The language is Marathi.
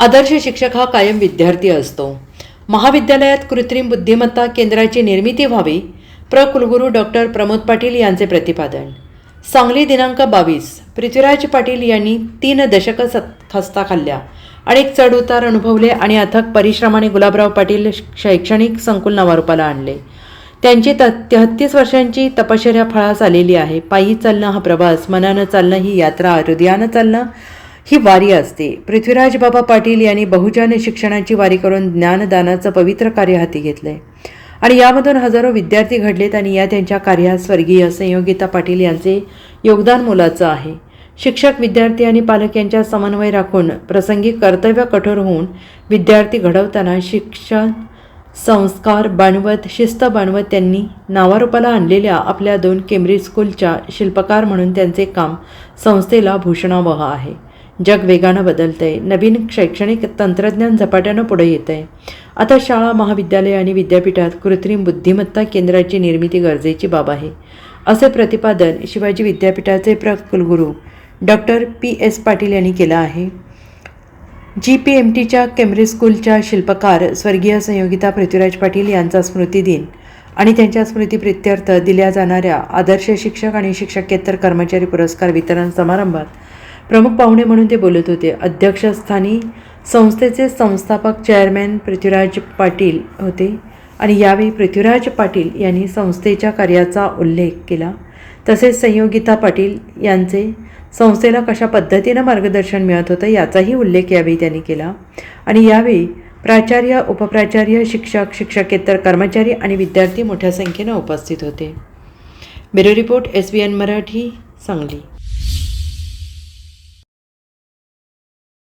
आदर्श शिक्षक हा कायम विद्यार्थी असतो. महाविद्यालयात कृत्रिम बुद्धिमत्ता केंद्राची निर्मिती व्हावी प्र कुलगुरू डॉक्टर प्रमोद पाटील यांचे प्रतिपादन. सांगली दिनांक बावीस पृथ्वीराज पाटील यांनी तीन दशकं सत खस्ता खाल्ल्या अनेक चढउतार अनुभवले आणि अथक परिश्रमाने गुलाबराव पाटील शैक्षणिक संकुल नावारूपाला आणले. त्यांची त तेहत्तीस वर्षांची तपश्चर्या फळास आलेली आहे. पायी चालणं हा प्रवास मनानं चालणं ही यात्रा हृदयानं चालणं ही वारी असते. पृथ्वीराज बाबा पाटील यांनी बहुजन शिक्षणाची वारी करून ज्ञानदानाचं पवित्र कार्य हाती घेतलंय. आणि यामधून हजारो विद्यार्थी घडलेत आणि या त्यांच्या कार्यात स्वर्गीय संयोगिता पाटील यांचे योगदान मोलाचं आहे. शिक्षक विद्यार्थी आणि पालक यांच्या समन्वय राखून प्रसंगी कर्तव्य कठोर होऊन विद्यार्थी घडवताना शिक्षण संस्कार बाणवत शिस्त बाणवत त्यांनी नावारूपाला आणलेल्या आपल्या दोन केम्ब्रिज स्कूलच्या शिल्पकार म्हणून त्यांचे काम संस्थेला भूषणावह आहे. जग वेगानं आहे नवीन शैक्षणिक तंत्रज्ञान झपाट्यानं पुढे येत आहे आता शाळा महाविद्यालय आणि विद्यापीठात कृत्रिम बुद्धिमत्ता केंद्राची निर्मिती गरजेची बाब आहे. असे प्रतिपादन शिवाजी विद्यापीठाचे प्र कुलगुरू डॉक्टर पी. एस. पाटील यांनी केलं आहे. जी पी एम टीच्या केम्ब्रिज स्कूलच्या शिल्पकार स्वर्गीय संयोगिता पृथ्वीराज पाटील यांचा स्मृतिदिन आणि त्यांच्या स्मृतीप्रित्यर्थ दिल्या जाणाऱ्या आदर्श शिक्षक आणि शिक्षकेतर कर्मचारी पुरस्कार वितरण समारंभात प्रमुख पाहुणे म्हणून ते बोलत होते. अध्यक्षस्थानी संस्थेचे संस्थापक चेअरमॅन पृथ्वीराज पाटील होते आणि यावेळी पृथ्वीराज पाटील यांनी संस्थेच्या कार्याचा उल्लेख केला. तसेच संयोगिता पाटील यांचे संस्थेला कशा पद्धतीनं मार्गदर्शन मिळत होतं याचाही उल्लेख यावेळी त्यांनी केला. आणि यावेळी प्राचार्य उपप्राचार्य शिक्षक शिक्षकेतर कर्मचारी आणि विद्यार्थी मोठ्या संख्येनं उपस्थित होते. Bureau report S B N Marathi Sangli.